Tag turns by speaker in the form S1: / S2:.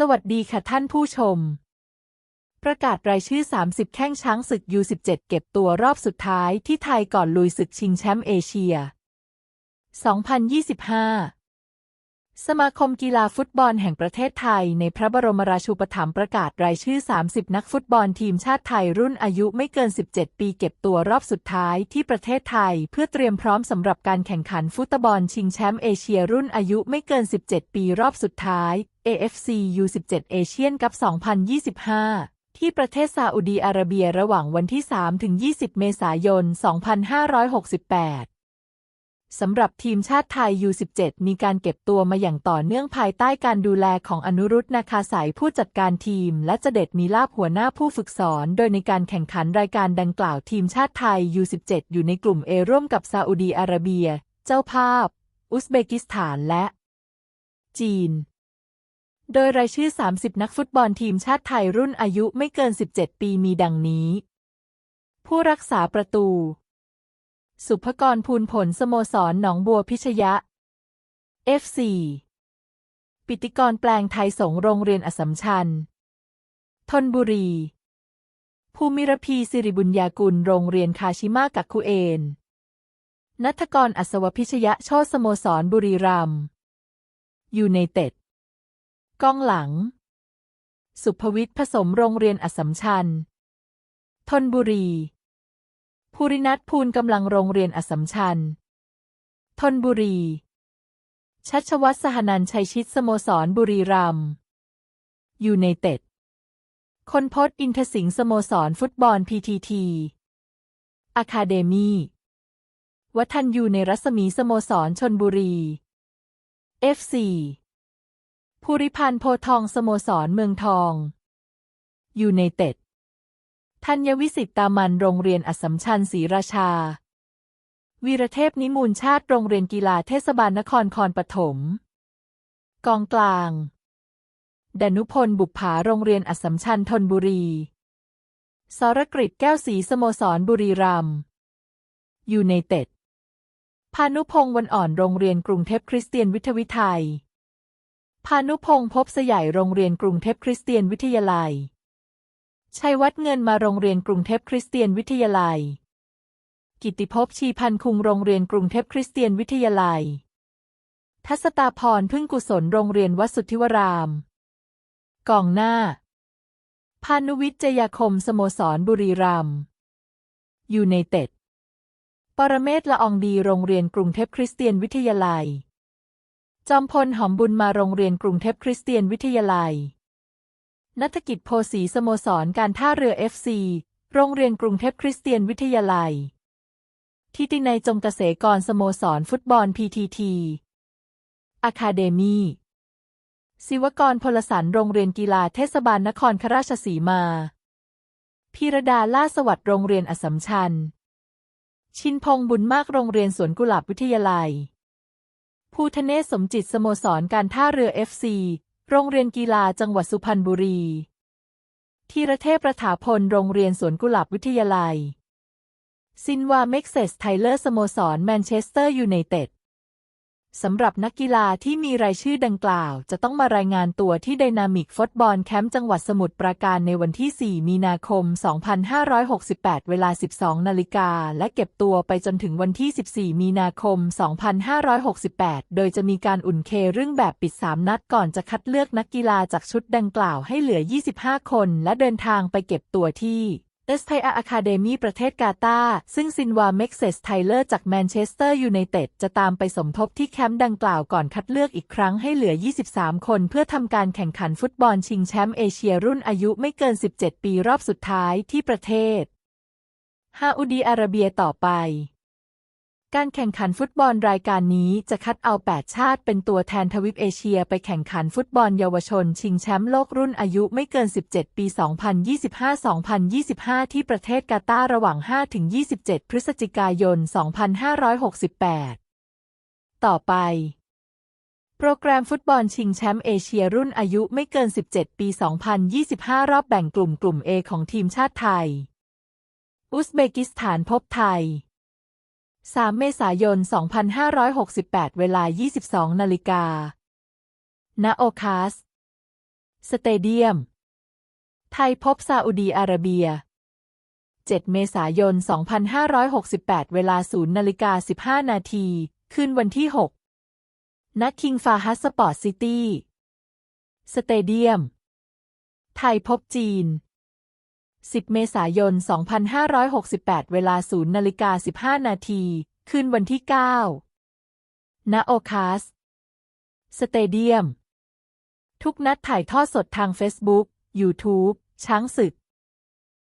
S1: สวัสดีค่ะท่านผู้ชม ประกาศรายชื่อ 30 แข้งช้างศึก U17 เก็บตัวรอบสุดท้ายที่ไทยก่อนลุยศึกชิงแชมป์เอเชีย 2025 สมาคมกีฬาฟุตบอลแห่งประเทศไทย ในพระบรมราชูปถัมภ์ประกาศรายชื่อ 30 นักฟุตบอลทีมชาติไทยรุ่นอายุไม่เกิน 17 ปีเก็บตัวรอบสุดท้ายที่ประเทศไทย เพื่อเตรียมพร้อมสำหรับการแข่งขันฟุตบอลชิงแชมป์เอเชียรุ่นอายุไม่เกิน 17 ปีรอบสุดท้าย AFC U17 เอเชียนกัป2025ที่ประเทศซาอุดีอาระเบียระหว่างวันที่3-20 เมษายน 2568 สำหรับทีมชาติไทย U17 มีการเก็บตัวมาอย่างต่อเนื่องภายใต้การดูแลของอนุรุตนาคาสายผู้จัดการทีม และเจเด็ดมีลาบหัวหน้าผู้ฝึกสอน โดยในการแข่งขันรายการดังกล่าวทีมชาติไทย U17 อยู่ในกลุ่มเอร่วมกับซาอุดีอาระเบีย เจ้าภาพ อุซเบกิสถานและ จีน โดยรายชื่อ 30 นักฟุตบอลทีมชาติไทยรุ่นอายุไม่เกิน 17 ปีมีดังนี้ ผู้รักษาประตู สุภกรภูลผลสโมสรหนองบัวพิชยะ F4 ปิติกรแปลงไทยสงโรงเรียนอสมชัญทนบุรี ภูมิรพีสิริบุญญากุลโรงเรียนคาชิมากักคุเอน นัทกรอัศวพิชยะโชตสโมสรบุรีรัมย์ยูในเต็ดกองหลัง สุภวิทย์ผสมโรงเรียนอสมชัญทนบุรี ภูรินัทภูลกำลังโรงเรียนอสมชัญทนบุรี ชัชวัฒน์สหนันชัยชิดสโมสรบุรีรัมย์ยูไนเต็ด คนพศอินทสิงห์สโมสรฟุตบอลพีทีทีอะคาเดมีวัฒนยูในรัศมีสโมสรชนบุรีเอฟซีภูริพันธ์โพทองสโมสรเมืองทองยูไนเต็ด ธัญวิสิตตามันโรงเรียนอัสสัมชัญศรีราชา วีรเทพนิมูลชาติโรงเรียนกีฬาเทศบาลนครคอนปฐม กองกลาง ดนุพลบุปผาโรงเรียนอัสสัมชัญธนบุรี สรกฤตแก้วศรีสโมสรบุรีรัมยูไนเต็ด พานุพงศ์วันอ่อนโรงเรียนกรุงเทพคริสเตียนวิทยวิทยพานุพงศ์พบสยายโรงเรียนกรุงเทพคริสเตียนวิทยาลัย ชัยวัฒน์เงินมาโรงเรียนกรุงเทพคริสเตียนวิทยาลัย กิติภพชีพันคุงโรงเรียนกรุงเทพคริสเตียนวิทยาลัย ทัศตาพรพึ่งกุศลโรงเรียนวัดสุทธิวราม กองหน้า พานุวิทย์จยาคมสโมสรบุรีรัมย์ยูไนเต็ด ปรเมศละอองดีโรงเรียนกรุงเทพคริสเตียนวิทยาลัย จอมพลหอมบุญมาโรงเรียนกรุงเทพคริสเตียนวิทยาลัย นัฐกิจโพสีสโมสรการท่าเรือเอฟซีโรงเรียนกรุงเทพคริสเตียนวิทยาลัย ทิตินัยจงเกษกรสโมสรฟุตบอลพีทีทีอะคาเดมีศิวกรพลสันโรงเรียนกีฬาเทศบาลนครคราชสีมา พีรดาล่าสวัสดิ์โรงเรียนอสมชัญ ชินพงบุญมากโรงเรียนสวนกุหลาบวิทยาลัย ภูทะเนศสมจิตสโมสรการท่าเรือเอฟซี โรงเรียนกีฬาจังหวัดสุพรรณบุรีทีระเทพประถาพลโรงเรียนสวนกุหลาบวิทยาลัย ซินวาเม็กเซสไทเลอร์สโมสรแมนเชสเตอร์ยูไนเต็ด สำหรับนักกีฬาที่มีรายชื่อดังกล่าว จะต้องมารายงานตัวที่ไดนามิกฟุตบอลแคมป์จังหวัดสมุทรปราการในวันที่ 4 มีนาคม 2568 เวลา 12 นาฬิกา และเก็บตัวไปจนถึงวันที่ 14 มีนาคม 2568 โดยจะมีการอุ่นเครื่องแบบปิด 3 นัดก่อนจะคัดเลือกนักกีฬาจากชุดดังกล่าวให้เหลือ 25 คน และเดินทางไปเก็บตัวที่ เอสไทอาอะคาเดมีประเทศกาตาร์ซึ่งซินวาเม็กเซสไทเลอร์จากแมนเชสเตอร์ยูไนเต็ดจะตามไปสมทบที่แคมป์ดังกล่าวก่อนคัดเลือกอีกครั้งให้เหลือ 23 คนเพื่อทำการแข่งขันฟุตบอลชิงแชมป์เอเชียรุ่นอายุไม่เกิน 17 ปีรอบสุดท้ายที่ประเทศฮาอุดีอาระเบียต่อไป การแข่งขันฟุตบอลรายการนี้จะคัดเอา 8 ชาติเป็นตัวแทนทวีปเอเชียไปแข่งขันฟุตบอลเยาวชน ชิงแชมป์โลกรุ่นอายุไม่เกิน 17 ปี 2025-2025 ที่ประเทศกาตาร์ระหว่าง 5-27 พฤศจิกายน 2568 ต่อไป โปรแกรมฟุตบอลชิงแชมป์เอเชียรุ่นอายุไม่เกิน 17 ปี 2025 รอบแบ่งกลุ่มกลุ่ม A ของทีมชาติไทย อุซเบกิสถานพบไทย 3 เมษายน 2568 เวลา 22 นาฬิกา ณ โอคาส สเตเดียม ไทยพบซาอุดีอาระเบีย 7 เมษายน 2568 เวลา 0 นาฬิกา 15 นาที คืนวันที่6นคิงฟาฮัสสปอร์ตซิตี้ สเตเดียม ไทยพบจีน 10 เมษายน 2568 เวลา 0นาฬิกา15 นาที คืนวันที่ 9 ณ โอคาส สเตเดียม ทุกนัดถ่ายทอดสดทาง Facebook YouTube ช้างศึก